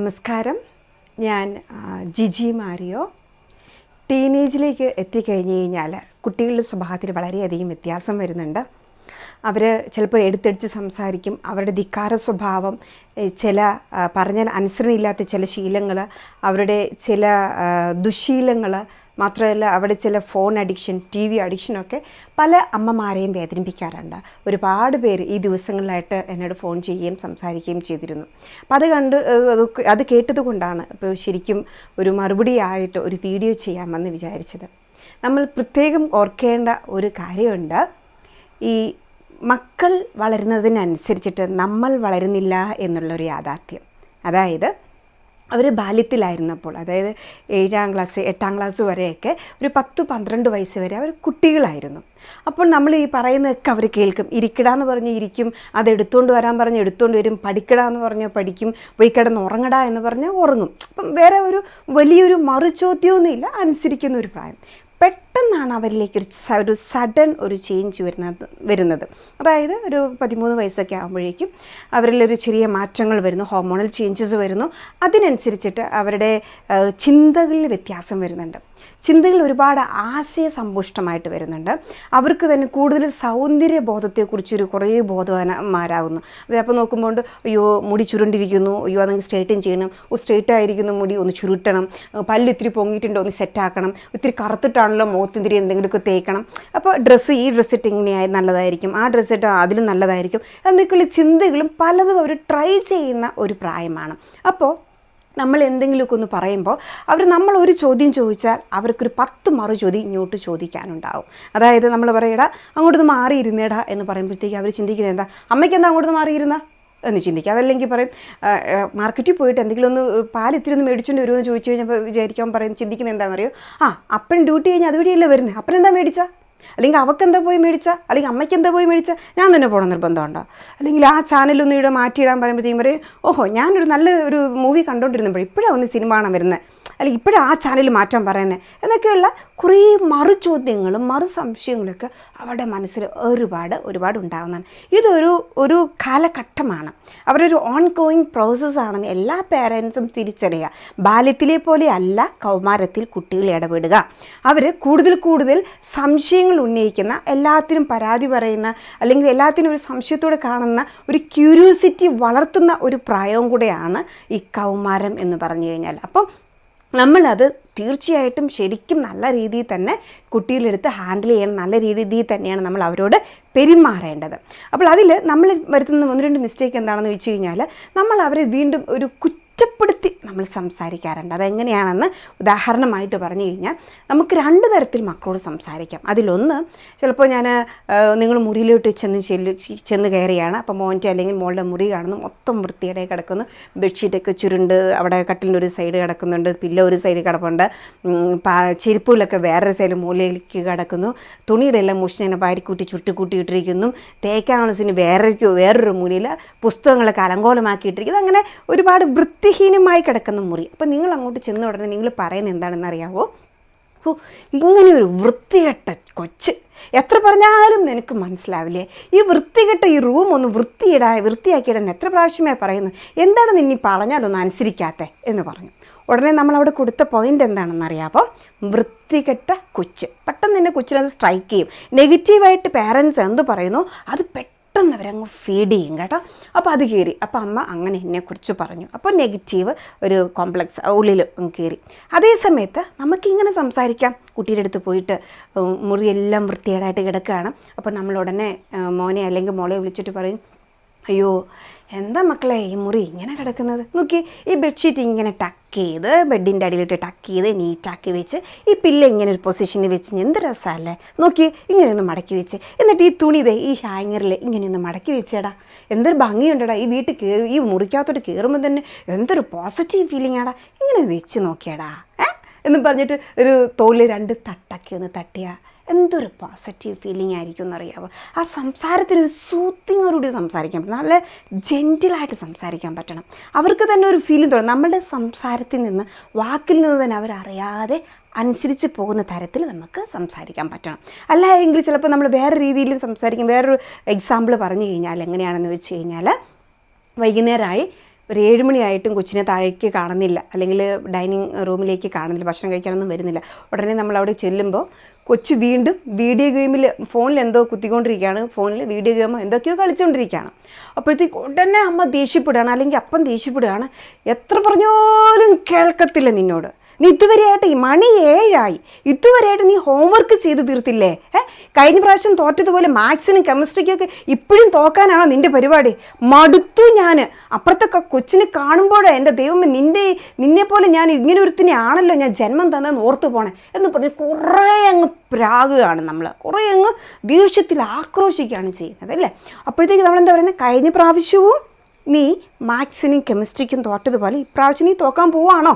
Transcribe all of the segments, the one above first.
നമസ്കാരം. ഞാൻ ജിജി മാരിയോ. ടീനേജിലേക്ക് എത്തിക്കഴിഞ്ഞ് കഴിഞ്ഞാൽ കുട്ടികളുടെ സ്വഭാവത്തിൽ വളരെയധികം വ്യത്യാസം വരുന്നുണ്ട്. അവർ ചിലപ്പോൾ എടുത്തെടുത്ത് സംസാരിക്കും. അവരുടെ ധിക്കാര സ്വഭാവം ചില പറഞ്ഞാൽ അനുസരണയില്ലാത്ത ചില ശീലങ്ങൾ അവരുടെ ചില ദുശീലങ്ങൾ മാത്രമല്ല അവിടെ ചില ഫോൺ അഡിക്ഷൻ ടി വി അഡിക്ഷനൊക്കെ പല അമ്മമാരെയും വേദനിപ്പിക്കാറുണ്ട്. ഒരുപാട് പേര് ഈ ദിവസങ്ങളിലായിട്ട് എന്നോട് ഫോൺ ചെയ്യുകയും സംസാരിക്കുകയും ചെയ്തിരുന്നു. അപ്പം അത് കണ്ട് അത് കേട്ടതുകൊണ്ടാണ് ഇപ്പോൾ ശരിക്കും ഒരു മറുപടിയായിട്ട് ഒരു വീഡിയോ ചെയ്യാമെന്ന് വിചാരിച്ചത്. നമ്മൾ പ്രത്യേകം ഓർക്കേണ്ട ഒരു കാര്യമുണ്ട്. ഈ മക്കൾ വളരുന്നതിനനുസരിച്ചിട്ട് നമ്മൾ വളരുന്നില്ല എന്നുള്ളൊരു യാഥാർത്ഥ്യം. അതായത് അവർ ബാല്യത്തിലായിരുന്നപ്പോൾ അതായത് ഏഴാം ക്ലാസ് എട്ടാം ക്ലാസ് വരെയൊക്കെ ഒരു പത്ത് പന്ത്രണ്ട് വയസ്സ് വരെ അവർ കുട്ടികളായിരുന്നു. അപ്പോൾ നമ്മൾ ഈ പറയുന്നതൊക്കെ അവർ കേൾക്കും. ഇരിക്കടാ എന്ന് പറഞ്ഞ് ഇരിക്കും അത് എടുത്തുകൊണ്ട് വരാൻ പറഞ്ഞ് എടുത്തുകൊണ്ട് വരും പഠിക്കടാ എന്ന് പറഞ്ഞാൽ പഠിക്കും പോയി കിടന്ന് ഉറങ്ങടാ എന്ന് പറഞ്ഞാൽ ഉറങ്ങും. അപ്പം വേറെ ഒരു വലിയൊരു മറുചോദ്യമൊന്നുമില്ല അനുസരിക്കുന്ന ഒരു പ്രായം. പെട്ടെന്നാണ് അവരിലേക്ക് ഒരു ഒരു സഡൻ ഒരു ചേഞ്ച് വരുന്നത് വരുന്നത്. അതായത് ഒരു പതിമൂന്ന് വയസ്സൊക്കെ ആകുമ്പോഴേക്കും അവരിലൊരു ചെറിയ മാറ്റങ്ങൾ വരുന്നു ഹോർമോണൽ ചേഞ്ചസ് വരുന്നു. അതിനനുസരിച്ചിട്ട് അവരുടെ ചിന്തകളിൽ വ്യത്യാസം വരുന്നുണ്ട്. ചിന്തകൾ ഒരുപാട് ആശയ സമ്പുഷ്ടമായിട്ട് വരുന്നുണ്ട്. അവർക്ക് തന്നെ കൂടുതൽ സൗന്ദര്യ ബോധത്തെക്കുറിച്ചൊരു കുറേ ബോധവാന്മാരാകുന്നു. അപ്പോൾ നോക്കുമ്പോൾ അയ്യോ മുടി ചുരുണ്ടിരിക്കുന്നു. അയ്യോ അതെങ്കിൽ സ്ട്രേറ്റൻ ചെയ്യണം. ഓ സ്ട്രേറ്റ് ആയിരിക്കുന്നു മുടി. ഒന്ന് ചുരുട്ടണം. പല്ല് ഇത്തിരി പൊങ്ങിയിട്ടുണ്ടോ. ഒന്ന് സെറ്റാക്കണം. ഇത്തിരി കറുത്തിട്ടാണല്ലോ മുഖത്തിരി എന്തെങ്കിലുമൊക്കെ തേക്കണം. അപ്പോൾ ഡ്രസ്സ് ഈ ഡ്രസ്സ് ഇട്ട് ഇങ്ങനെയായി നല്ലതായിരിക്കും. ആ ഡ്രസ്സ് ഇട്ട് അതിലും നല്ലതായിരിക്കും. എന്നൊക്കെയുള്ള ചിന്തകളും പലതും അവർ ട്രൈ ചെയ്യുന്ന ഒരു പ്രായമാണ്. അപ്പോൾ നമ്മൾ എന്തെങ്കിലുമൊക്കെ ഒന്ന് പറയുമ്പോൾ അവർ നമ്മൾ ഒരു ചോദ്യം ചോദിച്ചാൽ അവർക്കൊരു പത്ത് മറു ചോദ്യം ഇങ്ങോട്ട് ചോദിക്കാനുണ്ടാവും. അതായത് നമ്മൾ പറയടാ അങ്ങോട്ട് മാറിയിരുന്നേടാ എന്ന് പറയുമ്പോഴത്തേക്ക് അവർ ചിന്തിക്കുന്നത് എന്താ? അമ്മയ്ക്ക് എന്താ അങ്ങോട്ട് മാറിയിരുന്ന? എന്ന് ചിന്തിക്കുക അതല്ലെങ്കിൽ പറയും മാർക്കറ്റിൽ പോയിട്ട് എന്തെങ്കിലും ഒന്ന് പാൽ ഇത്തിരി ഒന്ന് മേടിച്ചുകൊണ്ട് വരുമെന്ന് ചോദിച്ചു കഴിഞ്ഞപ്പോൾ വിചാരിക്കാൻ പറയും ചിന്തിക്കുന്നത് എന്താണെന്നറിയോ? ആ അപ്പൻ ഡ്യൂട്ടി കഴിഞ്ഞാൽ അതുവഴിയല്ലേ വരുന്നത് അപ്പനെന്താ മേടിച്ചാൽ മേടിച്ചാ? അല്ലെങ്കിൽ അവൾക്ക് എന്താ പോയി മേടിച്ച? അല്ലെങ്കിൽ അമ്മയ്ക്ക് എന്താ പോയി മേടിച്ച? ഞാൻ തന്നെ പോകണം നിർബന്ധമുണ്ടോ? അല്ലെങ്കിൽ ആ ചാനലൊന്നും ഇവിടെ മാറ്റിയിടാൻ പറയുമ്പോഴത്തേക്കും പറയും ഓഹോ ഞാനൊരു നല്ല ഒരു മൂവി കണ്ടുകൊണ്ടിരുന്നപ്പോൾ ഇപ്പോഴാണ് ഒന്ന് സിനിമ കാണാൻ വരുന്നത് അല്ലെങ്കിൽ ഇപ്പോഴും ആ ചാനൽ മാറ്റാൻ പറയുന്നത് എന്നൊക്കെയുള്ള കുറേ മറു ചോദ്യങ്ങളും മറു സംശയങ്ങളൊക്കെ അവരുടെ മനസ്സിൽ ഒരുപാട് ഒരുപാട് ഉണ്ടാകുന്നതാണ് ഇതൊരു ഒരു കാലഘട്ടമാണ്. അവരൊരു ഓൺ ഗോയിങ് പ്രോസസ്സാണെന്ന് എല്ലാ പേരൻസും തിരിച്ചറിയുക. ബാല്യത്തിലെ പോലെ അല്ല കൗമാരത്തിൽ കുട്ടികൾ ഇടപെടുക. അവർ കൂടുതൽ കൂടുതൽ സംശയങ്ങൾ ഉന്നയിക്കുന്ന എല്ലാത്തിനും പരാതി പറയുന്ന അല്ലെങ്കിൽ എല്ലാത്തിനും ഒരു സംശയത്തോടെ കാണുന്ന ഒരു ക്യൂരിയോസിറ്റി വളർത്തുന്ന ഒരു പ്രായവും കൂടെയാണ് ഈ കൗമാരം എന്ന് പറഞ്ഞു കഴിഞ്ഞാൽ. അപ്പം നമ്മളത് തീർച്ചയായിട്ടും ശരിക്കും നല്ല രീതിയിൽ തന്നെ കുട്ടികളെടുത്ത് ഹാൻഡിൽ ചെയ്യണം. നല്ല രീതിയിൽ തന്നെയാണ് നമ്മൾ അവരോട് പെരുമാറേണ്ടത്. അപ്പോൾ അതിൽ നമ്മൾ വരുത്തുന്ന ഒന്ന് രണ്ട് മിസ്റ്റേക്ക് എന്താണെന്ന് വെച്ച് കഴിഞ്ഞാൽ നമ്മൾ അവരെ വീണ്ടും ഒരു കുറ്റപ്പെടുത്തി നമ്മൾ സംസാരിക്കാറുണ്ട്. അതെങ്ങനെയാണെന്ന് ഉദാഹരണമായിട്ട് പറഞ്ഞു കഴിഞ്ഞാൽ നമുക്ക് രണ്ട് തരത്തിൽ മക്കളോട് സംസാരിക്കാം. അതിലൊന്ന് ചിലപ്പോൾ ഞാൻ നിങ്ങൾ മുറിയിലോട്ട് ചെന്ന് ചെല്ലു ചെന്ന് കയറിയാണ്. അപ്പോൾ മോന്റെ അല്ലെങ്കിൽ മോളുടെ മുറി കാണുന്നു. മൊത്തം വൃത്തിയുടെ കിടക്കുന്നു. ബെഡ്ഷീറ്റൊക്കെ ചുരുണ്ട്. അവിടെ കട്ടിലിന്റെ ഒരു സൈഡ് കിടക്കുന്നുണ്ട്. പില്ല ഒരു സൈഡ് കിടപ്പുണ്ട്. ചെരുപ്പുകളൊക്കെ വേറൊരു സൈഡ് മൂലയിലേക്ക് കിടക്കുന്നു. തുണിയുടെ എല്ലാം മുഷിനെ വാരിക്കൂട്ടി ചുരുട്ടിക്കൂട്ടി തേക്കാനുള്ള വേറൊരു വേറൊരു മൂലയിൽ പുസ്തകങ്ങളൊക്കെ അലങ്കോലമാക്കിയിട്ടിരിക്കുന്നു. അങ്ങനെ ഒരുപാട് വൃത്തിഹീനമായി കിടക്കുന്ന മുറി. അപ്പോൾ നിങ്ങൾ അങ്ങോട്ട് ചെന്ന ഉടനെ നിങ്ങൾ പറയുന്നത് എന്താണെന്ന് അറിയാവോ? ഓ ഇങ്ങനെ ഒരു വൃത്തികെട്ട കൊച്ച്. എത്ര പറഞ്ഞാലും നിനക്ക് മനസ്സിലാവില്ലേ? ഈ വൃത്തികെട്ട ഈ റൂം ഒന്ന് വൃത്തിയിടാ വൃത്തിയാക്കിയിടാൻ എത്ര പ്രാവശ്യമേ പറയുന്നു? എന്താണ് നിന്നി പറഞ്ഞാലൊന്നും അനുസരിക്കാത്തേ എന്ന് പറഞ്ഞു. ഉടനെ നമ്മൾ അവിടെ കൊടുത്ത പോയിന്റ് എന്താണെന്ന് അറിയാമോ വൃത്തികെട്ട കൊച്ച്. പെട്ടെന്ന് തന്നെ കൊച്ചിനത് സ്ട്രൈക്ക് ചെയ്യും. നെഗറ്റീവായിട്ട് പേരൻസ് എന്ത് പറയുന്നു? അത് പെട്ടെന്ന് അവരങ്ങ് ഫീഡ് ചെയ്യും കേട്ടോ. അപ്പോൾ അത് കയറി അപ്പോൾ അമ്മ അങ്ങനെ എന്നെക്കുറിച്ച് പറഞ്ഞു. അപ്പോൾ നെഗറ്റീവ് ഒരു കോംപ്ലക്സ് ഉള്ളിൽ കയറി അതേ സമയത്ത് നമുക്കിങ്ങനെ സംസാരിക്കാം. കുട്ടിയുടെ അടുത്ത് പോയിട്ട് മുറിയെല്ലാം വൃത്തികേടായിട്ട് കിടക്കുകയാണ്. അപ്പോൾ നമ്മൾ ഉടനെ മോനെ അല്ലെങ്കിൽ മോളെ വിളിച്ചിട്ട് പറയും അയ്യോ എന്താ മക്കളെ ഈ മുറി ഇങ്ങനെ കിടക്കുന്നത്? നോക്കി ഈ ബെഡ്ഷീറ്റ് ഇങ്ങനെ ടക്ക് ചെയ്ത് ബെഡിന്റെ അടിയിലിട്ട് ടക്ക് ചെയ്ത് നീറ്റാക്കി വെച്ച് ഈ പില്ല ഇങ്ങനെ ഒരു പൊസിഷനിൽ വെച്ച് എന്ത് രസമല്ലേ നോക്കി ഇങ്ങനെ ഒന്ന് മടക്കി വെച്ച്. എന്നിട്ട് ഈ തുണി ഇതേ ഈ ഹാങ്ങറിൽ ഇങ്ങനെ ഒന്ന് മടക്കി വെച്ചേടാ. എന്തൊരു ഭംഗിയുണ്ടടാ. ഈ വീട്ടിൽ കയറി ഈ മുറിക്കകത്തോട്ട് കയറുമ്പോൾ തന്നെ എന്തൊരു പോസിറ്റീവ് ഫീലിംഗ് ആടാ. ഇങ്ങനെ വെച്ച് നോക്കിയടാ. എന്ന് പറഞ്ഞിട്ട് ഒരു തോളിൽ രണ്ട് തട്ടൊക്കെ ഒന്ന് തട്ടിയാ. എന്തൊരു പോസിറ്റീവ് ഫീലിംഗ് ആയിരിക്കും എന്നറിയാമോ ആ സംസാരത്തിന് ഒരു സൂത്തിങ്ങോടുകൂടി സംസാരിക്കാൻ പറ്റും നല്ല ജെന്റിലായിട്ട് സംസാരിക്കാൻ പറ്റണം. അവർക്ക് തന്നെ ഒരു ഫീലിംഗ് തോന്നും. നമ്മുടെ സംസാരത്തിൽ നിന്ന് വാക്കിൽ നിന്ന് തന്നെ അവരറിയാതെ അനുസരിച്ച് പോകുന്ന തരത്തിൽ നമുക്ക് സംസാരിക്കാൻ പറ്റണം. അല്ല എങ്കിൽ ചിലപ്പോൾ നമ്മൾ വേറെ രീതിയിൽ സംസാരിക്കും. വേറൊരു എക്സാമ്പിൾ പറഞ്ഞു കഴിഞ്ഞാൽ എങ്ങനെയാണെന്ന് വെച്ച് കഴിഞ്ഞാൽ വൈകുന്നേരമായി ഒരു ഏഴുമണിയായിട്ടും കൊച്ചിനെ താഴേക്ക് കാണുന്നില്ല. അല്ലെങ്കിൽ ഡൈനിങ് റൂമിലേക്ക് കാണുന്നില്ല. ഭക്ഷണം കഴിക്കാനൊന്നും വരുന്നില്ല. ഉടനെ നമ്മൾ അവിടെ ചെല്ലുമ്പോൾ കൊച്ചു വീണ്ടും വീഡിയോ ഗെയിമിൽ ഫോണിൽ എന്തോ കുത്തിക്കൊണ്ടിരിക്കുകയാണ്. ഫോണിൽ വീഡിയോ ഗെയിമോ എന്തൊക്കെയോ കളിച്ചുകൊണ്ടിരിക്കുകയാണ് അപ്പോഴത്തേക്ക് ഉടനെ അമ്മ ദേഷ്യപ്പെടുകയാണ്. അല്ലെങ്കിൽ അപ്പം ദേഷ്യപ്പെടുകയാണ്. എത്ര പറഞ്ഞാലും കേൾക്കത്തില്ല നിന്നോട്. നീ ഇതുവരെയായിട്ട് മണി ഏഴായി. ഇതുവരെയായിട്ട് നീ ഹോംവർക്ക് ചെയ്ത് തീർത്തില്ലേ? ഏ? കഴിഞ്ഞ പ്രാവശ്യം തോറ്റതുപോലെ മാത്സിനും കെമിസ്ട്രിക്കൊക്കെ ഇപ്പോഴും തോക്കാനാണോ നിന്റെ പരിപാടി? മടുത്തു ഞാൻ അപ്പുറത്തൊക്കെ കൊച്ചിനെ കാണുമ്പോഴേ എന്റെ ദൈവമേ നിന്റെ നിന്നെ പോലെ ഞാൻ ഇങ്ങനെ ഒരുത്തിനെ ആണല്ലോ ഞാൻ ജന്മം തന്നെന്ന് ഓർത്തു പോണേ. എന്ന് പറഞ്ഞ് കുറേ അങ്ങ് പ്രാകുകയാണ് നമ്മൾ കുറേ അങ്ങ് ദേഷ്യത്തിൽ ആക്രോശിക്കുകയാണ് ചെയ്യുന്നത് അല്ലേ? അപ്പോഴത്തേക്ക് നമ്മൾ എന്താ പറയുന്നത് കഴിഞ്ഞ പ്രാവശ്യവും നീ മാത്സിനും കെമിസ്ട്രിക്കും തോറ്റതുപോലെ ഇപ്രാവശ്യം നീ തോക്കാൻ പോവാണോ?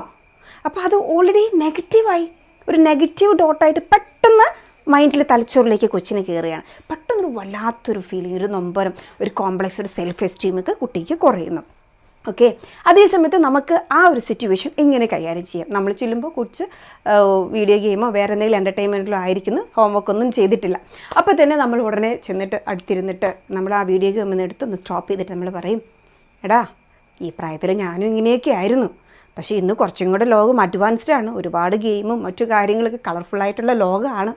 അപ്പോൾ അത് ഓൾറെഡി നെഗറ്റീവായി ഒരു നെഗറ്റീവ് ഡോട്ടായിട്ട് പെട്ടെന്ന് മൈൻഡിൽ തലച്ചോറിലേക്ക് കൊച്ചിന് കയറുകയാണ് പെട്ടെന്നൊരു വല്ലാത്തൊരു ഫീലിംഗ് ഒരു നൊമ്പരം ഒരു കോംപ്ലക്സ് ഒരു സെൽഫ് എസ്റ്റീമൊക്കെ കുട്ടിക്ക് കുറയുന്നു. ഓക്കെ അതേസമയത്ത് നമുക്ക് ആ ഒരു സിറ്റുവേഷൻ എങ്ങനെ കൈകാര്യം ചെയ്യാം? നമ്മൾ ചെല്ലുമ്പോൾ കുറച്ച് വീഡിയോ ഗെയിമോ വേറെ എന്തെങ്കിലും എന്റർടൈൻമെന്റിലോ ആയിരിക്കുന്നു. ഹോംവർക്ക് ഒന്നും ചെയ്തിട്ടില്ല. അപ്പോൾ തന്നെ നമ്മൾ ഉടനെ ചെന്നിട്ട് അടുത്തിരുന്നിട്ട് നമ്മൾ ആ വീഡിയോ ഗെയിമിൽ എടുത്ത് ഒന്ന് സ്റ്റോപ്പ് ചെയ്തിട്ട് നമ്മൾ പറയും എടാ ഈ പ്രായത്തിൽ ഞാനും ഇങ്ങനെയൊക്കെ ആയിരുന്നു. പക്ഷേ ഇന്ന് കുറച്ചും കൂടെ ലോകം അഡ്വാൻസ്ഡ് ആണ്. ഒരുപാട് ഗെയിമും മറ്റു കാര്യങ്ങളൊക്കെ കളർഫുള്ളായിട്ടുള്ള ലോകമാണ്.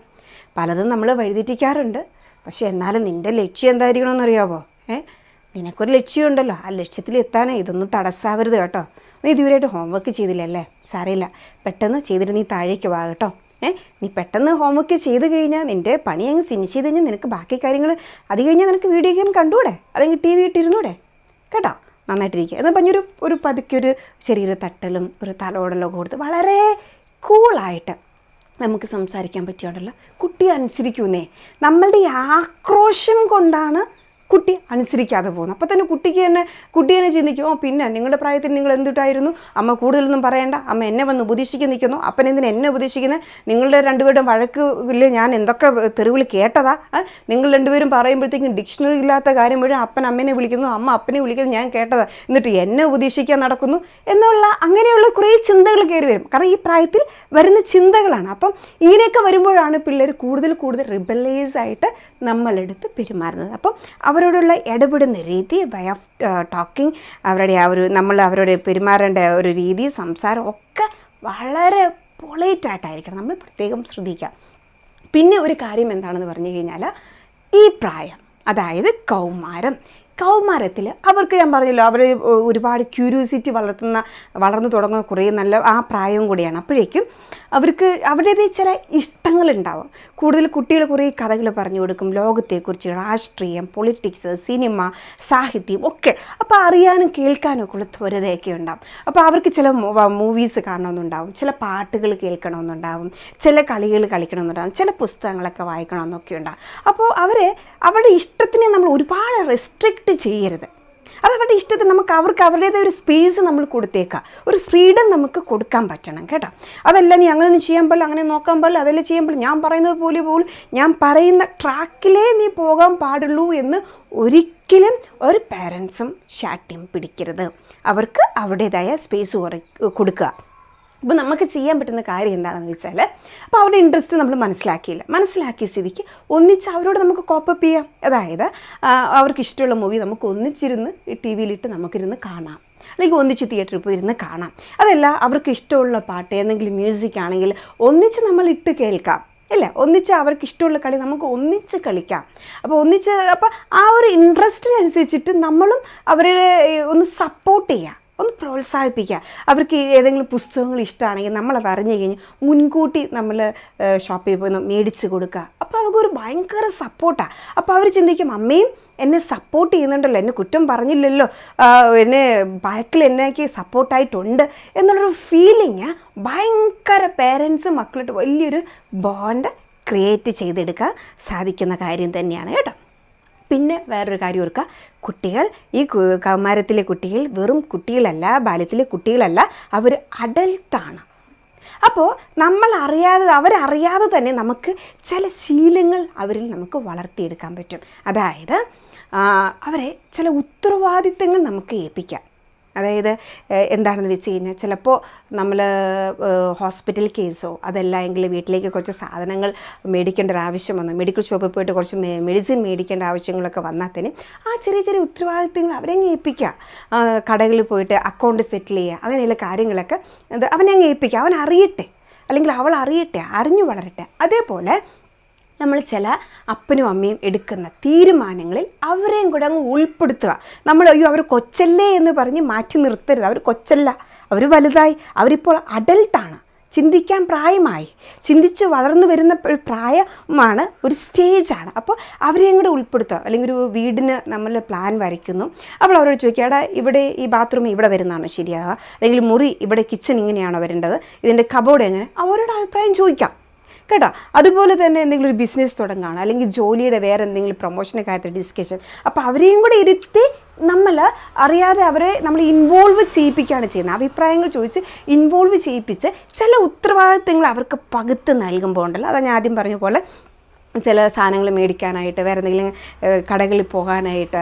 പലതും നമ്മൾ വഴിതെറ്റിക്കാറുണ്ട്. പക്ഷേ എന്നാലും നിന്റെ ലക്ഷ്യം എന്തായിരിക്കണമെന്ന് അറിയാമോ ഏ? നിനക്കൊരു ലക്ഷ്യമുണ്ടല്ലോ. ആ ലക്ഷ്യത്തിൽ എത്താനേ ഇതൊന്നും തടസ്സാവരുത് കേട്ടോ. നീ ഇതുവരെയായിട്ട് ഹോംവർക്ക് ചെയ്തില്ലല്ലേ സാരമില്ല. പെട്ടെന്ന് ചെയ്തിട്ട് നീ താഴേക്ക് വാ കേട്ടോ. ഏ? നീ പെട്ടെന്ന് ഹോംവർക്ക് ചെയ്ത് കഴിഞ്ഞാൽ നിന്റെ പണി അങ്ങ് ഫിനിഷ് ചെയ്ത് കഴിഞ്ഞാൽ നിനക്ക് ബാക്കി കാര്യങ്ങൾ അത് കഴിഞ്ഞാൽ നിനക്ക് വീഡിയോ ഗെയിം കണ്ടുകൂടെ? അല്ലെങ്കിൽ ടി വി ഇട്ടിരുന്നൂടെ? കേട്ടോ? നന്നായിട്ടിരിക്കുക. എന്ന് പറഞ്ഞൊരു ഒരു പതുക്കെ ഒരു ചെറിയൊരു തട്ടലും ഒരു തലോടലൊക്കെ കൊടുത്ത് വളരെ കൂളായിട്ട് നമുക്ക് സംസാരിക്കാൻ പറ്റിയോണ്ടല്ലോ കുട്ടി അനുസരിക്കുന്നേ. നമ്മളുടെ ഈ ആക്രോശം കൊണ്ടാണ് കുട്ടി അനുസരിക്കാതെ പോകുന്നു. അപ്പോൾ തന്നെ കുട്ടിക്ക് തന്നെ കുട്ടി തന്നെ ചിന്തിക്കും ഓ പിന്നെ നിങ്ങളുടെ പ്രായത്തിൽ നിങ്ങൾ എന്തിട്ടായിരുന്നു? അമ്മ കൂടുതലൊന്നും പറയണ്ട. അമ്മ എന്നെ വന്ന് ഉപദേശിക്കാൻ നിൽക്കുന്നു. അപ്പൻ എന്തിനാ എന്നെ ഉപദേശിക്കുന്നത് നിങ്ങളുടെ രണ്ടുപേരുടെയും വഴക്കിൽ ഞാൻ എന്തൊക്കെ തെരുവിൽ കേട്ടതാ? നിങ്ങൾ രണ്ടുപേരും പറയുമ്പോഴത്തേക്കും ഡിക്ഷണറി ഇല്ലാത്ത കാര്യം മുഴുവൻ അപ്പൻ അമ്മേനെ വിളിക്കുന്നു. അമ്മ അപ്പനെ വിളിക്കുന്നു ഞാൻ കേട്ടതാ. എന്നിട്ട് എന്നെ ഉപദേശിക്കാൻ നടക്കുന്നു എന്നുള്ള അങ്ങനെയുള്ള കുറേ ചിന്തകൾ കയറി വരും. കാരണം ഈ പ്രായത്തിൽ വരുന്ന ചിന്തകളാണ്. അപ്പം ഇങ്ങനെയൊക്കെ വരുമ്പോഴാണ് പിള്ളേർ കൂടുതൽ കൂടുതൽ റിബലൈസ് ആയിട്ട് നമ്മളെടുത്ത് പെരുമാറുന്നത്. അപ്പം അവരോടുള്ള ഇടപെടുന്ന രീതി വേ ഓഫ് ടോക്കിംഗ് അവരുടെ ആ ഒരു നമ്മൾ അവരോട് പെരുമാറേണ്ട ഒരു രീതി സംസാരം ഒക്കെ വളരെ പൊളൈറ്റ് ആയിട്ടായിരിക്കണം നമ്മൾ പ്രത്യേകം ശ്രദ്ധിക്കാം പിന്നെ ഒരു കാര്യം എന്താണെന്ന് പറഞ്ഞു കഴിഞ്ഞാൽ ഈ പ്രായം അതായത് കൗമാരം. കൗമാരത്തിൽ അവർക്ക് ഞാൻ പറഞ്ഞല്ലോ അവർ ഒരുപാട് ക്യൂരിയോസിറ്റി വളർത്തുന്ന വളർന്നു തുടങ്ങുന്ന കുറേ നല്ല ആ പ്രായവും കൂടിയാണ്. അപ്പോഴേക്കും അവർക്ക് അവരുടേതായ ചില ഇഷ്ടങ്ങളുണ്ടാവും. കൂടുതൽ കുട്ടികൾ കുറേ കഥകൾ പറഞ്ഞു കൊടുക്കും ലോകത്തെക്കുറിച്ച് രാഷ്ട്രീയം പൊളിറ്റിക്സ് സിനിമ സാഹിത്യം ഒക്കെ. അപ്പോൾ അറിയാനും കേൾക്കാനും ഒക്കെ ഉള്ള ത്വരതയൊക്കെ ഉണ്ടാവും. അപ്പോൾ അവർക്ക് ചില മൂവീസ് കാണണമെന്നുണ്ടാവും ചില പാട്ടുകൾ കേൾക്കണമെന്നുണ്ടാവും ചില കളികൾ കളിക്കണമെന്നുണ്ടാവും ചില പുസ്തകങ്ങളൊക്കെ വായിക്കണമെന്നൊക്കെ ഉണ്ടാവും. അപ്പോൾ അവർ അവരുടെ ഇഷ്ടത്തിനെ നമ്മൾ ഒരുപാട് റെസ്ട്രിക്റ്റ് ചെയ്യരുത്. അത് അവരുടെ ഇഷ്ടത്തിന് നമുക്ക് അവർക്ക് അവരുടേതായ ഒരു സ്പേസ് നമ്മൾ കൊടുത്തേക്കാം. ഒരു ഫ്രീഡം നമുക്ക് കൊടുക്കാൻ പറ്റണം കേട്ടോ. അതല്ല നീ അങ്ങനെ ചെയ്യാൻ പാടില്ല അങ്ങനെ നോക്കാൻ പാടില്ല അതെല്ലാം ചെയ്യാൻ പാടില്ല. ഞാൻ പറയുന്നത് പോലെ പോലും ഞാൻ പറയുന്ന ട്രാക്കിലേ നീ പോകാൻ പാടുള്ളൂ എന്ന് ഒരിക്കലും ഒരു പാരൻസും ശാഠ്യം പിടിക്കരുത്. അവർക്ക് അവരുടേതായ സ്പേസ് കൊടുക്കുക. അപ്പോൾ നമുക്ക് ചെയ്യാൻ പറ്റുന്ന കാര്യം എന്താണെന്ന് വെച്ചാൽ അപ്പോൾ അവരുടെ ഇൻട്രസ്റ്റ് നമ്മൾ മനസ്സിലാക്കിയില്ല. മനസ്സിലാക്കിയ സ്ഥിതിക്ക് ഒന്നിച്ച് അവരോട് നമുക്ക് കോപ്പപ്പ് ചെയ്യാം. അതായത് അവർക്ക് ഇഷ്ടമുള്ള മൂവി നമുക്ക് ഒന്നിച്ചിരുന്ന് ടി വിയിലിട്ട് നമുക്കിരുന്ന് കാണാം. അല്ലെങ്കിൽ ഒന്നിച്ച് തിയേറ്ററിൽ പോയി ഇരുന്ന് കാണാം. അതല്ല അവർക്ക് ഇഷ്ടമുള്ള പാട്ട് ഏതെങ്കിലും മ്യൂസിക് ആണെങ്കിൽ ഒന്നിച്ച് നമ്മൾ ഇട്ട് കേൾക്കാം. അല്ലേ? ഒന്നിച്ച് അവർക്ക് ഇഷ്ടമുള്ള കളി നമുക്ക് ഒന്നിച്ച് കളിക്കാം. അപ്പോൾ ഒന്നിച്ച് അപ്പോൾ ആ ഒരു ഇൻട്രസ്റ്റിനനുസരിച്ചിട്ട് നമ്മളും അവരെ ഒന്ന് സപ്പോർട്ട് ചെയ്യാം. ഒന്ന് പ്രോത്സാഹിപ്പിക്കുക. അവർക്ക് ഏതെങ്കിലും പുസ്തകങ്ങൾ ഇഷ്ടമാണെങ്കിൽ നമ്മളത് അറിഞ്ഞു കഴിഞ്ഞ് മുൻകൂട്ടി നമ്മൾ ഷോപ്പിൽ പോയി മേടിച്ച് കൊടുക്കുക. അപ്പോൾ അതൊക്കെ ഒരു ഭയങ്കര സപ്പോർട്ടാണ് അപ്പോൾ അവർ ചിന്തിക്കും അമ്മയും എന്നെ സപ്പോർട്ട് ചെയ്യുന്നുണ്ടല്ലോ എന്നെ കുറ്റം പറഞ്ഞില്ലല്ലോ. എന്നെ ബാക്കിൽ എന്നേക്ക് സപ്പോർട്ടായിട്ടുണ്ട് എന്നുള്ളൊരു ഫീലിങ് ഭയങ്കര പേരൻസ് മക്കളായിട്ട് വലിയൊരു ബോണ്ട് ക്രിയേറ്റ് ചെയ്തെടുക്കാൻ സാധിക്കുന്ന കാര്യം തന്നെയാണ് കേട്ടോ. പിന്നെ വേറൊരു കാര്യം ഓർക്കുക കുട്ടികൾ ഈ കൗമാരത്തിലെ കുട്ടികൾ വെറും കുട്ടികളല്ല ബാല്യത്തിലെ കുട്ടികളല്ല അവർ അഡൽട്ടാണ് അപ്പോൾ നമ്മൾ അറിയാതെ അവരറിയാതെ തന്നെ നമുക്ക് ചില ശീലങ്ങൾ അവരിൽ നമുക്ക് വളർത്തിയെടുക്കാൻ പറ്റും. അതായത് അവരെ ചില ഉത്തരവാദിത്തങ്ങൾ നമുക്ക് ഏൽപ്പിക്കാം. അതായത് എന്താണെന്ന് വെച്ച് കഴിഞ്ഞാൽ ചിലപ്പോൾ നമ്മൾ ഹോസ്പിറ്റൽ കേസോ അതല്ല എങ്കിൽ വീട്ടിലേക്ക് കുറച്ച് സാധനങ്ങൾ മേടിക്കേണ്ട ഒരു ആവശ്യം വന്നു. മെഡിക്കൽ ഷോപ്പിൽ പോയിട്ട് കുറച്ച് മെഡിസിൻ മേടിക്കേണ്ട ആവശ്യങ്ങളൊക്കെ വന്നാൽ തന്നെ ആ ചെറിയ ചെറിയ ഉത്തരവാദിത്തങ്ങൾ അവരെ ഏൽപ്പിക്കാം. കടകളിൽ പോയിട്ട് അക്കൗണ്ട് സെറ്റിൽ ചെയ്യുക അങ്ങനെയുള്ള കാര്യങ്ങളൊക്കെ അവനെ അങ്ങ് ഏൽപ്പിക്കുക അവൻ അറിയട്ടെ അല്ലെങ്കിൽ അവൾ അറിയട്ടെ അറിഞ്ഞു വളരട്ടെ. അതേപോലെ നമ്മൾ ചില അപ്പനും അമ്മയും എടുക്കുന്ന തീരുമാനങ്ങളിൽ അവരെയും കൂടെ അങ്ങ് ഉൾപ്പെടുത്തുക. നമ്മൾ അയ്യോ അവർ കൊച്ചല്ലേ എന്ന് പറഞ്ഞ് മാറ്റി നിർത്തരുത്. അവർ കൊച്ചല്ല. അവർ വലുതായി. അവരിപ്പോൾ അഡൽട്ടാണ് ചിന്തിക്കാൻ പ്രായമായി. ചിന്തിച്ച് വളർന്നു വരുന്ന ഒരു പ്രായമാണ് ഒരു സ്റ്റേജാണ് അപ്പോൾ അവരെയും കൂടെ ഉൾപ്പെടുത്തുക. അല്ലെങ്കിൽ ഒരു വീടിന് നമ്മൾ പ്ലാൻ വരയ്ക്കുന്നു. അപ്പോൾ അവരോട് ചോദിക്കുക എടാ ഇവിടെ ഈ ബാത്റൂം ഇവിടെ വരുന്നതാണോ ശരിയാകുക അല്ലെങ്കിൽ മുറി ഇവിടെ കിച്ചൺ ഇങ്ങനെയാണോ വരേണ്ടത്? ഇതിന്റെ കബോർഡ് എങ്ങനെ? അവരോട് അഭിപ്രായം ചോദിക്കാം. കേട്ടോ? അതുപോലെ തന്നെ എന്തെങ്കിലും ഒരു ബിസിനസ് തുടങ്ങുകയാണ് അല്ലെങ്കിൽ ജോലിയുടെ വേറെ എന്തെങ്കിലും പ്രൊമോഷന്റെ കാര്യത്തിൽ ഡിസ്കഷൻ അപ്പോൾ അവരെയും കൂടെ ഇരുത്തി നമ്മൾ അറിയാതെ അവരെ നമ്മൾ ഇൻവോൾവ് ചെയ്യിപ്പിക്കുകയാണ് ചെയ്യുന്നത്. അഭിപ്രായങ്ങൾ ചോദിച്ച് ഇൻവോൾവ് ചെയ്യിപ്പിച്ച് ചില ഉത്തരവാദിത്തങ്ങൾ അവർക്ക് പകുത്ത് നൽകുമ്പോൾ ഉണ്ടല്ലോ? അതാ ഞാൻ ആദ്യം പറഞ്ഞ പോലെ ചില സാധനങ്ങൾ മേടിക്കാനായിട്ട് വേറെ എന്തെങ്കിലും കടകളിൽ പോകാനായിട്ട്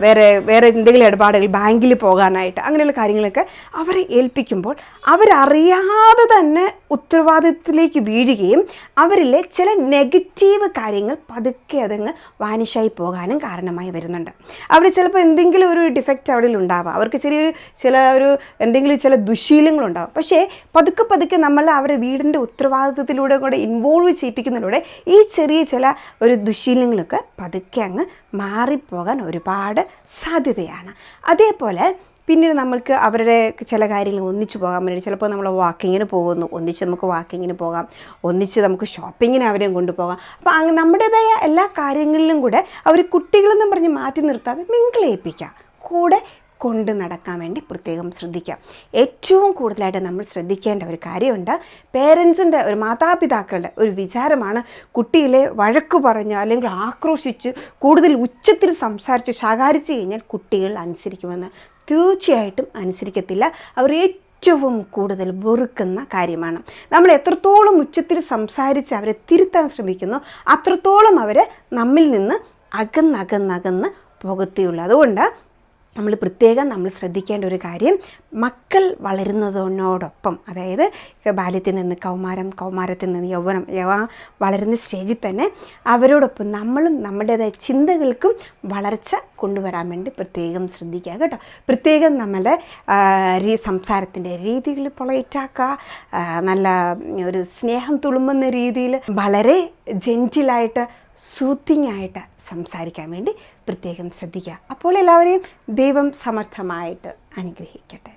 വേറെ വേറെ എന്തെങ്കിലും ഇടപാടുകൾ ബാങ്കിൽ പോകാനായിട്ട് അങ്ങനെയുള്ള കാര്യങ്ങളൊക്കെ അവരെ ഏൽപ്പിക്കുമ്പോൾ അവരറിയാതെ തന്നെ ഉത്തരവാദിത്തത്തിലേക്ക് വീഴുകയും അവരിലെ ചില നെഗറ്റീവ് കാര്യങ്ങൾ പതുക്കെ അതങ്ങ് വാനിഷായി പോകാനും കാരണമായി വരുന്നുണ്ട്. അവർ ചിലപ്പോൾ എന്തെങ്കിലും ഒരു ഡിഫക്റ്റ് അവിടെ ഉണ്ടാവാം. അവർക്ക് ചെറിയൊരു ചില ഒരു എന്തെങ്കിലും ചില ദുശീലങ്ങളുണ്ടാവും പക്ഷേ പതുക്കെ പതുക്കെ നമ്മൾ അവരെ വീടിന്റെ ഉത്തരവാദിത്തത്തിലൂടെ കൂടെ ഇൻവോൾവ് ചെയ്യിപ്പിക്കുന്നതിലൂടെ ഈ ചെറിയ ചില ഒരു ദുശീലങ്ങളൊക്കെ പതുക്കെ അങ്ങ് മാറിപ്പോകാൻ ഒരുപാട് സാധ്യതയാണ്. അതേപോലെ പിന്നീട് നമ്മൾക്ക് അവരുടെ ചില കാര്യങ്ങൾ ഒന്നിച്ചു പോകാൻ വേണ്ടി ചിലപ്പോൾ നമ്മൾ വാക്കിങ്ങിന് പോകുന്നു ഒന്നിച്ച് നമുക്ക് വാക്കിങ്ങിന് പോകാം ഒന്നിച്ച് നമുക്ക് ഷോപ്പിങ്ങിന് അവരെയും കൊണ്ടുപോകാം. അപ്പോൾ അങ്ങ് നമ്മുടേതായ എല്ലാ കാര്യങ്ങളിലും കൂടെ അവർ കുട്ടികളെന്നും പറഞ്ഞ് മാറ്റി നിർത്താതെ മിങ്കിളേൽപ്പിക്കാം കൂടെ കൊണ്ട് നടക്കാൻ വേണ്ടി പ്രത്യേകം ശ്രദ്ധിക്കാം. ഏറ്റവും കൂടുതലായിട്ട് നമ്മൾ ശ്രദ്ധിക്കേണ്ട ഒരു കാര്യമുണ്ട്. പേരൻസിന്റെ ഒരു മാതാപിതാക്കളുടെ ഒരു വിചാരമാണ് കുട്ടിയിലെ വഴക്ക് പറഞ്ഞ് അല്ലെങ്കിൽ ആക്രോശിച്ച് കൂടുതൽ ഉച്ചത്തിൽ സംസാരിച്ച് ശകാരിച്ച് കഴിഞ്ഞാൽ കുട്ടികൾ അനുസരിക്കുമെന്ന് തീർച്ചയായിട്ടും അനുസരിക്കത്തില്ല. അവർ ഏറ്റവും കൂടുതൽ വെറുക്കുന്ന കാര്യമാണ്. നമ്മൾ എത്രത്തോളം ഉച്ചത്തിൽ സംസാരിച്ച് അവരെ തിരുത്താൻ ശ്രമിക്കുന്നു അത്രത്തോളം അവർ നമ്മിൽ നിന്ന് അകന്നകന്നകന്ന് പുകത്തിയുള്ളൂ അതുകൊണ്ട് നമ്മൾ പ്രത്യേകം നമ്മൾ ശ്രദ്ധിക്കേണ്ട ഒരു കാര്യം മക്കൾ വളരുന്നതിനോടൊപ്പം അതായത് ബാല്യത്തിൽ നിന്ന് കൗമാരം കൗമാരത്തിൽ നിന്ന് യൗവനം യവ വളരുന്ന സ്റ്റേജിൽ തന്നെ അവരോടൊപ്പം നമ്മളും നമ്മളുടേതായ ചിന്തകൾക്കും വളർച്ച കൊണ്ടുവരാൻ വേണ്ടി പ്രത്യേകം ശ്രദ്ധിക്കുക കേട്ടോ. പ്രത്യേകം നമ്മുടെ രീ സംസാരത്തിന്റെ രീതികൾ പൊളൈറ്റാക്കുക നല്ല ഒരു സ്നേഹം തുളുമ്പുന്ന രീതിയിൽ വളരെ ജെന്റിലായിട്ട് സൂത്തിങ് ആയിട്ട് സംസാരിക്കാൻ വേണ്ടി പ്രത്യേകം ശ്രദ്ധിക്കുക. അപ്പോൾ എല്ലാവരെയും ദൈവം സമർത്ഥമായിട്ട് അനുഗ്രഹിക്കട്ടെ.